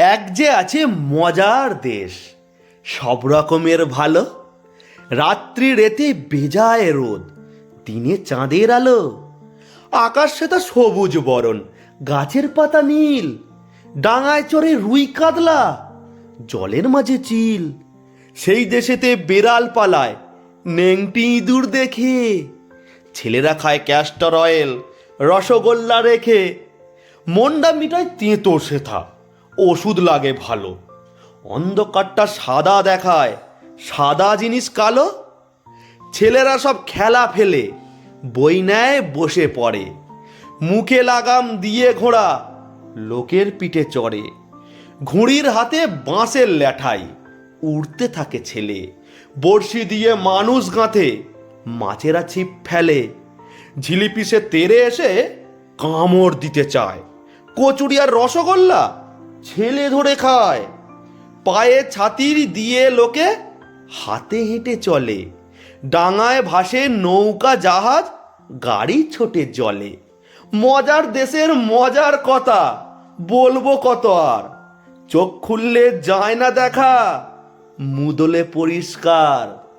এক যে আছে মজার দেশ। সব রকমের ভালো। রাত্রি রেতে বেজায় রোদ, দিনে চাঁদের আলো। আকাশ সেটা সবুজ বরণ, গাছের পাতা নীল। ডাঙায় চড়ে রুই কাতলা, জলের মাঝে চিল। সেই দেশেতে বেড়াল পালায়, নেংটি ইঁদুর দেখে। ছেলেরা খায় ক্যাস্টর অয়েল রসগোল্লা রেখে। মন্ডা মিটায় তেঁতো সেথা। ওষুধ লাগে ভালো। অন্ধকারটা সাদা দেখায়, সাদা জিনিস কালো। ছেলেরা সব খেলা ফেলে, বই নেয়, বসে পড়ে। মুখে লাগাম দিয়ে ঘোড়া, লোকের পিঠে চড়ে। ঘুড়ির হাতে বাঁশের ল্যাঠাই, উড়তে থাকে ছেলে। বড়শি দিয়ে মানুষ গাঁথে, মাছেরা ছিপ ফেলে। ঝিলিপিসে তেরে এসে কামড় দিতে চায়। কচুরি আর রসগোল্লা ছেলে ধরে খায়। পায়ে ছাতির দিয়ে লোকে হাতে হেঁটে চলে। ডাঙায় ভাসে নৌকা জাহাজ, গাড়ি ছোটে জলে। মজার দেশের মজার কথা, বলব কত আর? চোখ খুললে যায় না দেখা, মুদলে পরিষ্কার।